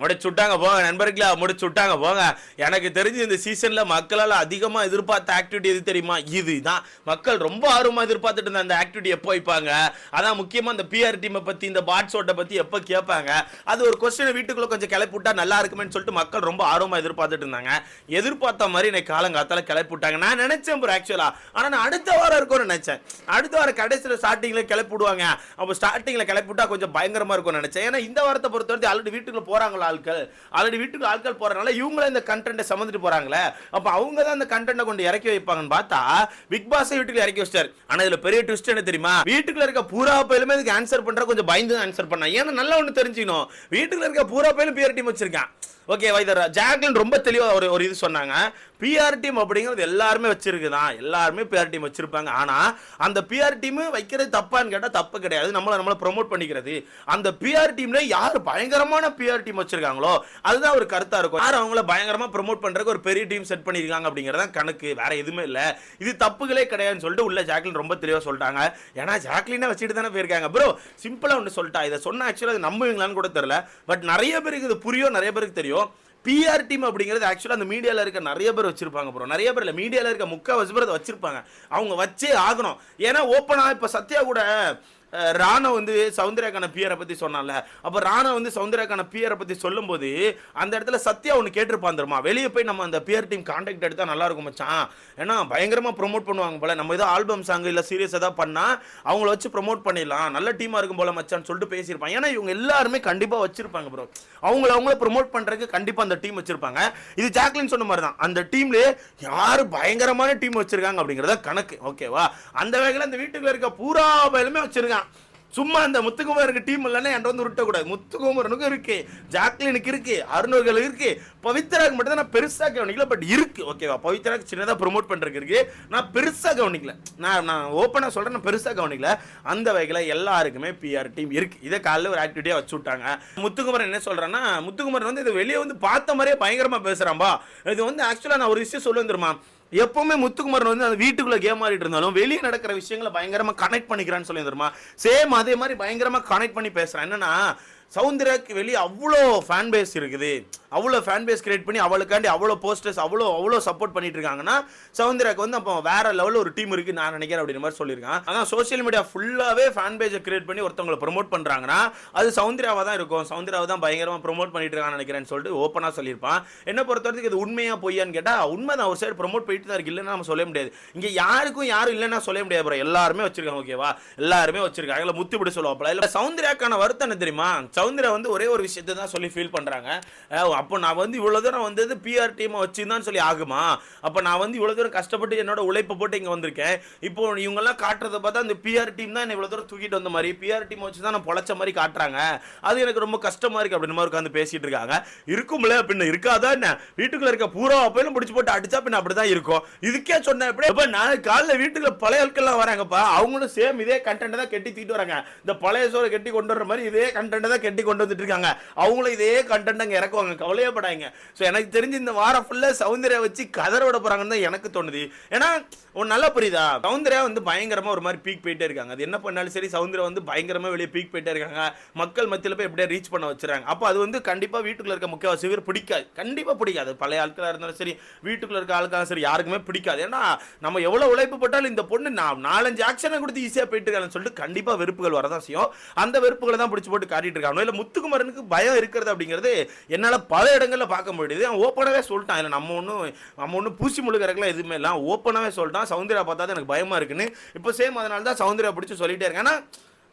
முடிச்சு விட்டாங்க போங்க. நண்பர்களா முடிச்சு விட்டாங்க போங்க. எனக்கு தெரிஞ்சு இந்த சீசனில் மக்களால் அதிகமாக எதிர்பார்த்த ஆக்டிவிட்டி எது தெரியுமா? இது தான் மக்கள் ரொம்ப ஆர்வமாக எதிர்பார்த்துட்டு இருந்த அந்த ஆக்டிவிட்டி எப்போ வைப்பாங்க அதான் முக்கியமாக இந்த பிஆர் டீமை பற்றி இந்த பாட்ஸோட்டை பற்றி எப்போ கேட்பாங்க? அது ஒரு கொஸ்டினை வீட்டுக்குள்ளே கொஞ்சம் கிளப்பி விட்டா நல்லா இருக்குமேன்னு சொல்லிட்டு மக்கள் ரொம்ப ஆர்வமாக எதிர்பார்த்துட்டு இருந்தாங்க. எதிர்பார்த்த மாதிரி எனக்கு காலங்காத்தால கிளப்பி விட்டாங்க. நான் நினைச்சேன் ப்ரோ ஆக்சுவலாக ஆனால் நான் அடுத்த வாரம் இருக்கும்னு நினச்சேன். அடுத்த வாரம் கடைசியில் ஸ்டார்டிங்ல கிளப்பி விடுவாங்க. அப்போ ஸ்டார்டிங்கில் கிளப்பி விட்டா கொஞ்சம் பயங்கரமாக இருக்கும்னு நினச்சேன். ஏன்னா இந்த வாரத்தை பொறுத்தவரை ஆல்ரெடி வீட்டுக்குள்ள போகிறாங்களா ஆட்கள். ஆல்ரெடி வீட்டுக்கு ஆட்கள் போறதுனால இவங்களும் இந்த கண்டென்ட்டை சமந்துட்டு போறாங்களே. அப்ப அவங்க தான் இந்த கண்டென்ட்டை கொண்டு இறக்கி வைப்பாங்கன்னு பார்த்தா பிக் பாஸை வீட்டுக்கு இறக்கி வச்சிட்டாரு. ஆனா இதுல பெரிய ட்விஸ்ட் என்ன தெரியுமா? வீட்டுக்குள்ள இருக்க பூரா பயிலுமே இதுக்கு ஆன்சர் பண்ற கொஞ்சம் பயந்து ஆன்சர் பண்ணா. ஏன்னா நல்லா ஒண்ணு தெரிஞ்சுக்கணும். வீட்டுக்குள்ள இருக்க பூரா பயிலும் பியர் டீம் வச்சிருக்கான். ஓகே வைதர் ஜாக்லின் ரொம்ப தெளிவாக ஒரு ஒரு இது சொன்னாங்க. பிஆர் டீம் அப்படிங்கிறது எல்லாருமே வச்சிருக்குதான். எல்லாருமே பிஆர் டீம் வச்சிருப்பாங்க. ஆனால் அந்த பிஆர் டீம் வைக்கிறது தப்பான்னு கேட்டால் தப்பு கிடையாது. நம்மளை நம்மளை ப்ரொமோட் பண்ணிக்கிறது. அந்த பிஆர் டீம்ல யார் பயங்கரமான பிஆர் டீம் வச்சிருக்காங்களோ அதுதான் ஒரு கருத்தாக இருக்கும். யார் அவங்கள பயங்கரமாக ப்ரோமோட் பண்ணுறதுக்கு ஒரு பெரிய டீம் செட் பண்ணியிருக்காங்க அப்படிங்கிறது தான் கணக்கு. வேற எதுவுமே இல்லை. இது தப்புகளே கிடையாதுன்னு சொல்லிட்டு உள்ள ஜாக்லின் ரொம்ப தெளிவாக சொல்லிட்டாங்க. ஏன்னா ஜாக்லினை வச்சுட்டு தானே போயிருக்காங்க. ப்ரோ சிம்பிளாக ஒன்று சொல்லிட்டா. இதை சொன்னால் ஆக்சுவலாக அது நம்புவீங்களான்னு கூட தெரியல. பட் நிறைய பேருக்கு இது புரியும். நிறைய பேருக்கு தெரியும். பிஆர் டீம் அப்படிங்கிறது ஆக்சுவலாக அந்த மீடியாவில் இருக்க நிறைய பேர் வச்சிருப்பாங்க ப்ரோ நிறைய பேர் இல்லை மீடியாவில் இருக்க முக்கால்வாசி பேர் அதை வச்சிருப்பாங்க. அவங்க வச்சே ஆகணும். ஏன்னா ஓப்பனாக இப்போ சத்யா கூட ராணா வந்து சௌந்தர்யாக்கான பியரை பற்றி சொன்னால அப்போ ராணா வந்து சௌந்தர்யாக்கான பியரை பற்றி சொல்லும்போது அந்த இடத்துல சத்யா ஒன்று கேட்டிருப்பான் தெரியுமா? வெளியே போய் நம்ம அந்த பியர் டீம் கான்டாக்ட் எடுத்தால் நல்லா இருக்கும் மச்சான். ஏன்னா பயங்கரமாக ப்ரொமோட் பண்ணுவாங்க போல. நம்ம ஏதோ ஆல்பம் சாங் இல்லை சீரியஸ் ஏதாவது பண்ணால் அவங்கள வச்சு ப்ரோமோட் பண்ணிடலாம். நல்ல டீமாக இருக்கும் போல மச்சான்னு சொல்லிட்டு பேசியிருப்பாங்க. ஏன்னா இவங்க எல்லாருமே கண்டிப்பாக வச்சிருப்பாங்க ப்ரோ அவங்கள அவங்கள ப்ரோமோட் பண்ணுறதுக்கு கண்டிப்பாக அந்த டீம் வச்சிருப்பாங்க. இது ஜாக்லின் சொன்ன மாதிரி தான் அந்த டீமில் யார் பயங்கரமான டீம் வச்சிருக்காங்க அப்படிங்கிறத கணக்கு. ஓகேவா அந்த வகையில் அந்த வீட்டுக்குள்ள இருக்க பூரா பயலுமே வச்சிருக்காங்க. சும்மா அந்த முத்துக்குமாருக்கு டீம் இல்லைன்னா என்கிட்ட வந்து உருட்டக்கூடாது. முத்துக்குமாரனுக்கும் இருக்கு ஜாக்லினுக்கு இருக்கு அருணர்கள் இருக்கு. பவித்ராக்கு மட்டும் தான் நான் பெருசா கவனிக்கல பட் இருக்கு. ஓகேவா பவித்ராக்கு சின்னதா ப்ரொமோட் பண்றதுக்கு இருக்கு. நான் பெருசா கவனிக்கல. நான் நான் ஓப்பனா சொல்றேன் நான் பெருசா கவனிக்கல. அந்த வகையில் எல்லாருக்குமே பிஆர் டீம் இருக்கு. இதை காலையில் ஒரு ஆக்டிவிட்டியா வச்சு விட்டாங்க. முத்துக்குமரன் என்ன சொல்றேன்னா முத்துக்குமரன் வந்து இது வெளியே வந்து பார்த்த மாதிரியே பயங்கரமா பேசுறான்பா. இது வந்து ஆக்சுவலா நான் ஒரு விஷயம் சொல்லுவேன் தெரியுமா? எப்பவுமே முத்துக்குமரன் வந்து அந்த வீட்டுக்குள்ள கேம் ஆடிட்டு இருந்தாலும் வெளியே நடக்கிற விஷயங்களை பயங்கரமா கனெக்ட் பண்ணிக்கிறான்னு சொல்லி தெரியுமா சேம் அதே மாதிரி பயங்கரமா கனெக்ட் பண்ணி பேசுறேன். என்னன்னா சௌந்தர்யாக்கு வெளியே அவ்வளோ ஃபேன் பேஸ் இருக்குது. அவ்வளோ ஃபேன் பேஸ் கிரியேட் பண்ணி அவளுக்காண்டி அவ்வளோ போஸ்டர்ஸ் அவ்வளோ அவ்வளோ சப்போர்ட் பண்ணிட்டு இருக்காங்கன்னா சௌந்தர்யாக்கு வந்து அப்போ வேற லெவலில் ஒரு டீம் இருக்குது நான் நினைக்கிறேன் அப்படின்ற மாதிரி சொல்லியிருக்கான். ஆனால் சோஷியல் மீடியா ஃபுல்லாகவே ஃபேன் பேஜை கிரியேட் பண்ணி ஒருத்தவங்களை ப்ரொமோட் பண்ணுறாங்கன்னா அது சௌந்தர்யாவாக தான் இருக்கும். சௌந்தர்யாவை தான் பயங்கரமாக ப்ரோமோட் பண்ணிட்டு இருக்கான்னு நினைக்கிறேன்னு சொல்லிட்டு ஓப்பனாக சொல்லியிருப்பான். என்ன பொறுத்தவரைக்கும் இது உண்மையாக பொய்யான்னு கேட்டால் உண்மை தான் ஒரு சைடு ப்ரோமோட் போயிட்டு தான் இருக்கு. இல்லைன்னா நம்ம சொல்ல முடியாது. இங்கே யாருக்கும் யாரும் இல்லைன்னா சொல்ல முடியாது ப்ரோ எல்லாருமே வச்சிருக்காங்க ஓகேவா எல்லாருமே வச்சிருக்காங்க. இல்லை முத்து இப்படி சொல்லுவாப்பில். இல்லை சௌந்தர்யாக்கான வருத்தம் என்ன தெரியுமா? சவுந்தரா வந்து ஒரே ஒரு விஷயத்தை தான் சொல்லி ஃபீல் பண்ணுறாங்க அப்போ நான் வந்து இவ்வளோ தூரம் வந்தது பிஆர் டீமை வச்சுருந்தான்னு சொல்லி ஆகுமா? அப்போ நான் வந்து இவ்வளோ தூரம் கஷ்டப்பட்டு என்னோட உழைப்பை போட்டு இங்கே வந்திருக்கேன். இப்போ இவங்கெல்லாம் காட்டுறத பார்த்தா அந்த பிஆர் டீம் தான் என்ன இவ்வளோ தூரம் தூக்கிட்டு வந்த மாதிரி பிஆர் டீம் வச்சு தான் நான் பொழைச்ச மாதிரி காட்டுறாங்க. அது எனக்கு ரொம்ப கஷ்டமா இருக்குது அப்படின்னு மாதிரி உட்காந்து பேசிகிட்டு இருக்காங்க. இருக்கும்ல பின்ன இருக்காதா என்ன? வீட்டுக்குள்ள இருக்க பூரா அப்பையிலும் பிடிச்சி போட்டு அடிச்சா பின்ன அப்படிதான் இருக்கும். இதுக்கே சொன்னேன் எப்படி இப்போ நாளைக்கு காலைல வீட்டுக்குள்ள பழைய ஆட்கள்லாம் வராங்கப்பா. அவங்களும் சேம் இதே கண்டென்ட் தான் கெட்டி தீட்டு வராங்க. இந்த பழைய சோறு கெட்டி கொண்டு வர மாதிரி இதே கண்டென்ட் தான் கட்டி கொண்டு வந்துட்டு இருக்காங்க. அவங்களும் இதே கண்டென்ட் அங்கே இறக்குவாங்க. கவலையப்படாங்க ஸோ எனக்கு தெரிஞ்சு இந்த வாரம் ஃபுல்லாக சௌந்தர்யா வச்சு கதற விட போகிறாங்கன்னு தான் எனக்கு தோணுது. ஏன்னா ஒன்று நல்லா புரியுதா? சௌந்தர்யா வந்து பயங்கரமாக ஒரு மாதிரி பீக் போயிட்டே இருக்காங்க. அது என்ன பண்ணாலும் சரி சௌந்தர்யா வந்து பயங்கரமாக வெளியே பீக் போயிட்டே இருக்காங்க. மக்கள் மத்தியில் போய் எப்படியே ரீச் பண்ண வச்சுறாங்க. அப்போ அது வந்து கண்டிப்பாக வீட்டுக்குள்ள இருக்க முக்கியவாசி பேர் பிடிக்காது. கண்டிப்பாக பிடிக்காது. பழைய ஆட்களாக இருந்தாலும் சரி வீட்டுக்குள்ள இருக்க ஆளுக்காக சரி யாருக்குமே பிடிக்காது. ஏன்னா நம்ம எவ்வளோ உழைப்பு போட்டாலும் இந்த பொண்ணு நான் நாலஞ்சு ஆக்ஷனை கொடுத்து ஈஸியாக போயிட்டு இருக்காங்கன்னு சொல்லிட்டு கண்டிப்பாக வெறுப்புகள் வரதான் செய்யும். அந்த வெறுப்புகளை தான் பிடிச்சி போட்டு காட்டிட்டு இருக்காங்க. இல்ல முத்துக்குமரனுக்கு பயம் இருக்கிறது அப்படிங்கிறது என்னால் பல இடங்களில் பார்க்க முடியுது. அவன் ஓப்பனாகவே சொல்லிட்டான். இல்லை நம்ம ஒன்றும் நம்ம ஒன்றும் பூசி முழுக்கிறக்கெல்லாம் எதுவுமே இல்லை. ஓப்பனாகவே சொல்லிட்டான். சவுந்தர்யா பார்த்தா தான் எனக்கு பயமாக இருக்குன்னு. இப்போ சேம் அதனால தான் சவுந்தர்யா பிடிச்சி சொல்லிட்டே இருக்கேன். ஏன்னா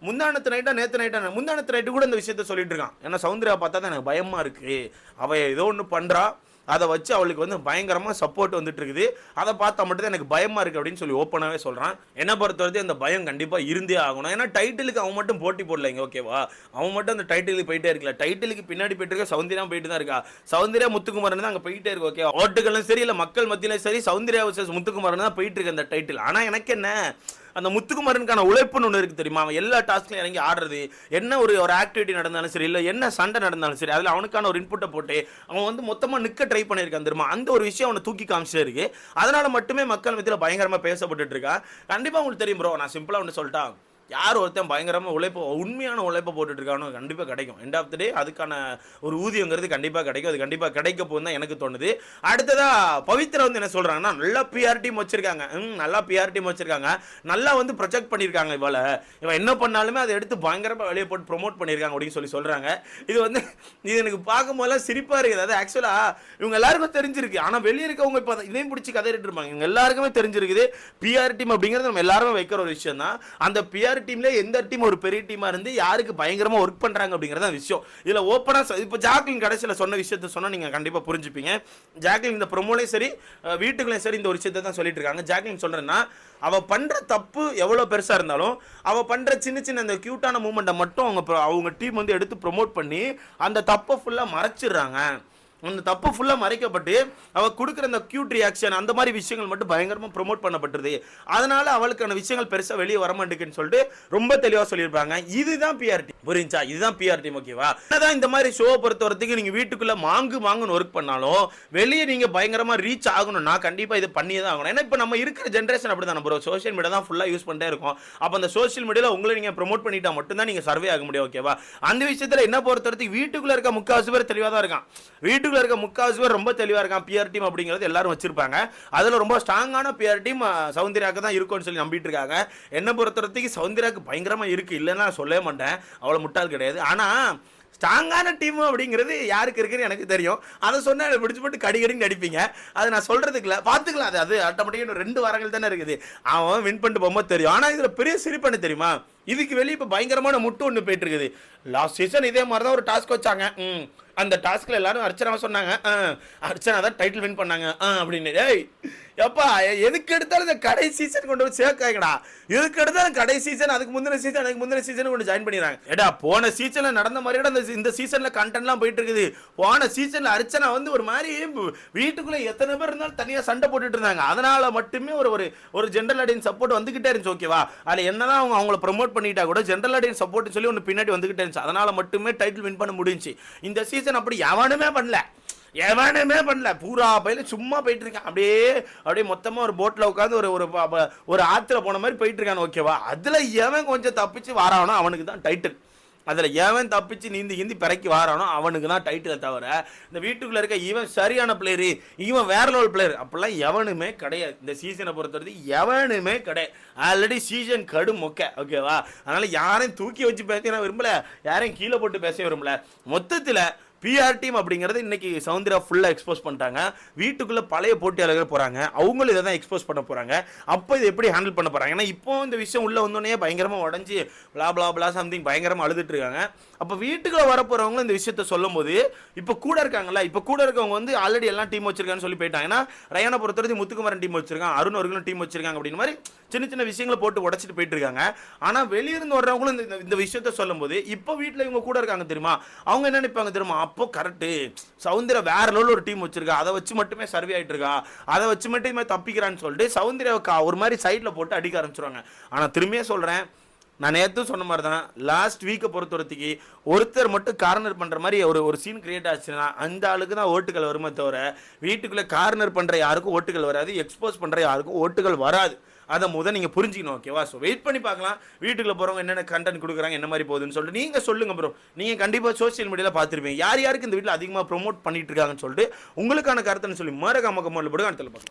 முந்தானத்து நைட்டா நேற்று நைட்டா முந்தானத்து நைட்டு கூட இந்த விஷயத்த சொல்லிட்டு இருக்கான். ஏன்னா சவுந்தர்யா பார்த்தா தான் எனக்கு பயமாக இருக்குது அவள் ஏதோ ஒன்று பண்ணுறா அதை வச்சு அவளுக்கு வந்து பயங்கரமாக சப்போர்ட் வந்துட்டு இருக்குது அதை பார்த்தா மட்டும்தான் எனக்கு பயமாக இருக்குது அப்படின்னு சொல்லி ஓப்பனாகவே சொல்கிறான் என்னை பொறுத்தவரைக்கும் அந்த பயம் கண்டிப்பாக இருந்தே ஆகணும். ஏன்னா டைட்டிலுக்கு அவன் மட்டும் போட்டி போடலைங்க ஓகேவா அவன் மட்டும் அந்த டைட்டிலுக்கு போயிட்டே இருக்கல. டைட்டிலுக்கு பின்னாடி போயிட்டு இருக்க சௌந்தர்யா போயிட்டு தான் இருக்கா? சௌந்தர்யா முத்துக்குமாரன் தான் அங்கே போயிட்டே இருக்கு ஓகே ஓட்டுகளும் சரி இல்லை மக்கள் மத்தியிலும் சரி சௌந்தர்யா vs முத்துக்குமாரன் தான் போயிட்டு இருக்கு அந்த டைட்டில் ஆனால் எனக்கு என்ன? அந்த முத்துக்குமாரனுக்கான உழைப்புன்னு ஒன்று இருக்கு தெரியுமா? அவன் எல்லா டாஸ்க்லையும் இறங்கி ஆடுறது. என்ன ஒரு ஒரு ஆக்டிவிட்டி நடந்தாலும் சரி இல்லை என்ன சண்டை நடந்தாலும் சரி அதில் அவனுக்கான ஒரு இன்புட்டை போட்டு அவன் வந்து மொத்தமாக நிற்க ட்ரை பண்ணியிருக்கான் தெரியுமா? அந்த ஒரு விஷயம் அவனை தூக்கி காமிச்சே இருக்கு. அதனால மட்டுமே மக்கள் மத்தியில் பயங்கரமாக பேசப்பட்டுட்டு இருக்கான் கண்டிப்பாக உங்களுக்கு தெரியும் ப்ரோ நான் சிம்பிளாக ஒன்று சொல்லிட்டா. யார் ஒருத்தன் பயங்கரமாக உழைப்பு உண்மையான உழைப்பை போட்டுட்டு இருக்கானோ கண்டிப்பாக கிடைக்கும். எண்ட் ஆஃப் த டே அதுக்கான ஒரு ஊதியங்கிறது கண்டிப்பாக கிடைக்கும். அது கண்டிப்பாக கிடைக்க போகுது தான் எனக்கு தோணுது. அடுத்ததாக பவித்ரா வந்து என்ன சொல்கிறாங்கன்னா நல்லா பிஆர்டி வச்சுருக்காங்க வச்சிருக்காங்க. ம் நல்லா பிஆர் டீம் வச்சிருக்காங்க. நல்லா வந்து ப்ரொஜெக்ட் பண்ணியிருக்காங்க இவளை. இவன் என்ன பண்ணாலுமே அதை எடுத்து பயங்கரமாக வெளியே போட்டு ப்ரோமோட் பண்ணியிருக்காங்க அப்படின்னு சொல்லி சொல்கிறாங்க இது வந்து இது எனக்கு பார்க்கும்போதெல்லாம் சிரிப்பாக இருக்குது. அது ஆக்சுவலாக இவங்க எல்லாருக்கும் தெரிஞ்சிருக்கு. ஆனால் வெளியே இருக்கவங்க இப்போ இதையும் பிடிச்சி கதை இருப்பாங்க. இவங்க எல்லாருக்குமே தெரிஞ்சிருக்குது. பிஆர் டீம் அப்படிங்கிறது நம்ம எல்லாருமே வைக்கிற ஒரு விஷயம் தான் அந்த பிஆர் டீம்ல எந்த டீம் ஒரு பெரிய டீமாக இருந்து யாருக்கு பயங்கரமாக ஒர்க் பண்ணுறாங்க அப்படிங்கிறத விஷயம். இதில் ஓப்பனாக இப்போ ஜாக்லின் கடைசியில் சொன்ன விஷயத்த சொன்னால் நீங்கள் கண்டிப்பாக புரிஞ்சுப்பீங்க. ஜாக்லின் இந்த ப்ரொமோலையும் சரி வீட்டுக்குள்ளேயும் சரி இந்த ஒரு விஷயத்தை தான் சொல்லிட்டு இருக்காங்க. ஜாக்லின் சொல்கிறேன்னா அவள் பண்ணுற தப்பு எவ்வளோ பெருசாக இருந்தாலும் அவள் பண்ணுற சின்ன சின்ன அந்த க்யூட்டான மூமெண்ட்டை மட்டும் அவங்க அவங்க டீம் வந்து எடுத்து ப்ரொமோட் பண்ணி அந்த தப்பை ஃபுல்லாக மறைச்சிடுறாங்க. அந்த தப்பு ஃபுல்லாக மறைக்கப்பட்டு அவள் கொடுக்குற அந்த க்யூட் ரியாக்ஷன் அந்த மாதிரி விஷயங்கள் மட்டும் பயங்கரமாக ப்ரோமோட் பண்ணப்பட்டுருது அதனால் அவளுக்கான விஷயங்கள் பெருசாக வெளியே வர மாட்டேங்குன்னு சொல்லிட்டு ரொம்ப தெளிவாக சொல்லியிருப்பாங்க. இதுதான் பிஆர்டி புரிஞ்சா இதுதான் பிஆர்டி ஓகேவா என்னதான் இந்த மாதிரி ஷோவை பொறுத்த வரத்துக்கு நீங்கள் வீட்டுக்குள்ளே மாங்கு மாங்குன்னு ஒர்க் பண்ணாலும் வெளியே நீங்கள் பயங்கரமாக ரீச் ஆகணும்னா கண்டிப்பாக இது பண்ணியே தான் ஆகணும். ஏன்னா இப்போ நம்ம இருக்கிற ஜென்ரேஷன் அப்படி தான் ப்ரோ சோஷியல் மீடியா தான் ஃபுல்லாக யூஸ் பண்ணிட்டே இருக்கும். அப்போ அந்த சோஷியல் மீடியாவில் உங்களை நீங்கள் ப்ரொமோட் பண்ணிட்டா மட்டும்தான் நீங்கள் சர்வே ஆக முடியும் ஓகேவா அந்த விஷயத்தில் என்ன பொறுத்த வரைக்கும் வீட்டுக்குள்ளே இருக்க முக்கால்வாசி பேர் தெளிவாக தான் இருக்கான். வீட்டுக்குள்ள இருக்க முக்காசு பேர் ரொம்ப தெளிவாக இருக்கான். பிஆர் டீம் அப்படிங்கிறது எல்லாரும் வச்சிருப்பாங்க. அதில் ரொம்ப ஸ்ட்ராங்கான பிஆர் டீம் சௌந்தர்யாக்கு தான் இருக்கும்னு சொல்லி நம்பிட்டு இருக்காங்க. என்ன பொறுத்த வரைக்கும் சௌந்தர்யாக்கு பயங்கரமாக இருக்கு. இல்லைன்னா நான் சொல்லவே மாட்டேன். அவ்வளோ முட்டாள் கிடையாது. ஆனால் ஸ்ட்ராங்கான டீம் அப்படிங்கிறது யாருக்கு இருக்குன்னு எனக்கு தெரியும். அதை சொன்னால் எனக்கு பிடிச்சி போட்டு கடிகடின்னு நடிப்பீங்க அதை நான் சொல்கிறதுக்கு இல்லை பார்த்துக்கலாம். அது அது ஆட்டோமேட்டிக்காக ரெண்டு வாரங்கள் தானே இருக்குது. அவன் வின் பண்ணிட்டு போகும்போது தெரியும். ஆனால் இதில் பெரிய சிரிப்பு தெரியுமா? இதுக்கு வெளியே இப்போ பயங்கரமான முட்டு ஒன்று போயிட்டு இருக்குது லாஸ்ட் சீசன் இதே மாதிரி தான் ஒரு டாஸ்க் வச்சாங்க. ம். அந்த டாஸ்கில் எல்லாரும் அர்ச்சனாவை சொன்னாங்க. ஆ, அர்ச்சனா தான் டைட்டில் வின் பண்ணாங்க. ஆ அப்படின்னு. ஏய் எப்பா எதுக்கு எடுத்தாலும் இந்த கடை சீசன் கொண்டு போய் சேர்க்காங்கடா எதுக்கு எடுத்தாலும் கடை சீசன் அதுக்கு முந்தின சீசன் அதுக்கு முந்தின சீசன் கொண்டு ஜாயின் பண்ணிடுறாங்க. ஏடா போன சீசனில் நடந்த மாதிரியோட இந்த இந்த சீசனில் கண்டென்ட்லாம் போயிட்டு இருக்குது போன சீசனில் அர்ச்சனா வந்து ஒரு மாதிரி வீட்டுக்குள்ளே எத்தனை பேர் இருந்தாலும் தனியாக சண்டை போட்டுட்டு இருந்தாங்க. அதனால் மட்டுமே ஒரு ஒரு ஒரு ஜென்ரல் ஆடியன்ஸ் சப்போர்ட் வந்துக்கிட்டே இருந்துச்சு ஓகேவா அதுல என்னதான் அவங்க அவங்கள ப்ரொமோட் பண்ணிட்டா கூட ஜென்ரல் ஆடியன்ஸ் சப்போர்ட் சொல்லி ஒன்று பின்னாடி வந்துகிட்டே இருந்துச்சு. அதனால மட்டுமே டைட்டில் வின் பண்ண முடிஞ்சுச்சு இந்த சீசன் அப்படி எவனுமே பண்ணல. எவனுமே பண்ணல. பூரா பயில சும்மா போயிட்டு இருக்கான் அப்படியே அப்படியே மொத்தமா ஒரு போட்ல உட்காந்து ஒரு ஒரு ஒரு ஆத்துல போன மாதிரி போயிட்டு இருக்கான் ஓகேவா அதுல எவன் கொஞ்சம் தப்பிச்சு வாரானோ? அவனுக்கு தான் டைட்டில் அதில் எவன் தப்பிச்சு நீந்தி கிந்தி பிறக்கி வாரானோ அவனுக்கு தான் டைட்டில் தவிர இந்த வீட்டுக்குள்ளே இருக்க இவன் சரியான பிளேயரு இவன் வேற லெவல் பிளேயர் அப்படிலாம் எவனுமே கிடையாது. இந்த சீசனை பொறுத்தவரைக்கும் எவனுமே கிடையாது. ஆல்ரெடி சீசன் கடு மொக்க ஓகேவா அதனால் யாரையும் தூக்கி வச்சு பேச நான் விரும்பல யாரையும் கீழே போட்டு பேச விரும்பல. மொத்தத்தில் பிஆர் டீம் அப்படிங்கிறது இன்னைக்கு சவுந்தரா ஃபுல்லாக எக்ஸ்போஸ் பண்ணிட்டாங்க. வீட்டுக்குள்ளே பழைய போட்டியாளர்கள் போகிறாங்க அவங்களும் இதை தான் எக்ஸ்போஸ் பண்ண போகிறாங்க அப்போ இதை எப்படி ஹேண்டில் பண்ண போகிறாங்க ஏன்னா இப்போ இந்த விஷயம் உள்ளே வந்தோடனே பயங்கரமாக உடஞ்சி பிளா பிளா பிளா சம்திங் பயங்கரமாக அழுதுட்டு இருக்காங்க. அப்போ வீட்டுக்குள்ளே வர போகிறவங்களும் இந்த விஷயத்த சொல்லும் போது இப்போ கூட இருக்காங்கல்ல இப்போ கூட இருக்கவங்க வந்து ஆல்ரெடி எல்லாம் டீம் வச்சிருக்காங்கன்னு சொல்லி போயிட்டாங்க. ஏன்னா ரயானை பொறுத்தவரைக்கும் முத்துக்குமரன் டீம் வச்சிருக்காங்க அருண் அவர்களும் டீம் வச்சிருக்காங்க அப்படின்னு மாதிரி சின்ன சின்ன விஷயங்களை போட்டு உடச்சிட்டு போயிட்டு இருக்காங்க. ஆனால் வெளியிருந்து வர்றவங்களும் இந்த- இந்த இந்த விஷயத்த சொல்லும்போது இப்போ வீட்டில் இவங்க கூட இருக்காங்க தெரியுமா? அவங்க என்ன நினைப்பாங்க தெரியுமா? அப்போ கரெக்டு சவுந்தர வேற லெவலில் ஒரு டீம் வச்சிருக்கா. அதை வச்சு மட்டுமே சர்வே ஆகிட்டு இருக்கா? அதை வச்சு மட்டுமே தப்பிக்கிறான்னு சொல்லிட்டு சவுந்தர்யாவுக்கு ஒரு மாதிரி சைடில் போட்டு அடிக்க ஆரம்பிச்சிருவாங்க. ஆனால் திரும்பியே சொல்கிறேன் நான் நேற்று சொன்ன மாதிரி தான் லாஸ்ட் வீக்கை பொறுத்தவரத்துக்கு ஒருத்தர் மட்டும் கார்னர் பண்ணுற மாதிரி ஒரு ஒரு சீன் கிரியேட் ஆச்சுன்னா அந்த ஆளுக்கு தான் ஓட்டுகள் வருமே தவிர வீட்டுக்குள்ளே கார்னர் பண்ணுற யாருக்கும் ஓட்டுகள் வராது எக்ஸ்போஸ் பண்ணுற யாருக்கும் ஓட்டுகள் வராது. அதை முதல் நீங்கள் புரிஞ்சுக்கணும் ஓகேவா ஸோ வெயிட் பண்ணி பார்க்கலாம். வீட்டுக்குள்ள போகிறவங்க என்னென்ன கண்டென்ட் கொடுக்குறாங்க என்ன மாதிரி போகுதுன்னு சொல்லிட்டு நீங்கள் சொல்லுங்கள் ப்ரோ நீங்கள் கண்டிப்பாக சோஷியல் மீடியாவில் பார்த்துருப்பீங்க. யார் யாருக்கு இந்த வீட்டில் அதிகமாக ப்ரொமோட் பண்ணிட்டு இருக்காங்கன்னு சொல்லிட்டு உங்களுக்கான கருத்துன்னு சொல்லி மறக்காம கமெண்ட்ல போட்டு அடுத்த பார்க்கலாம்.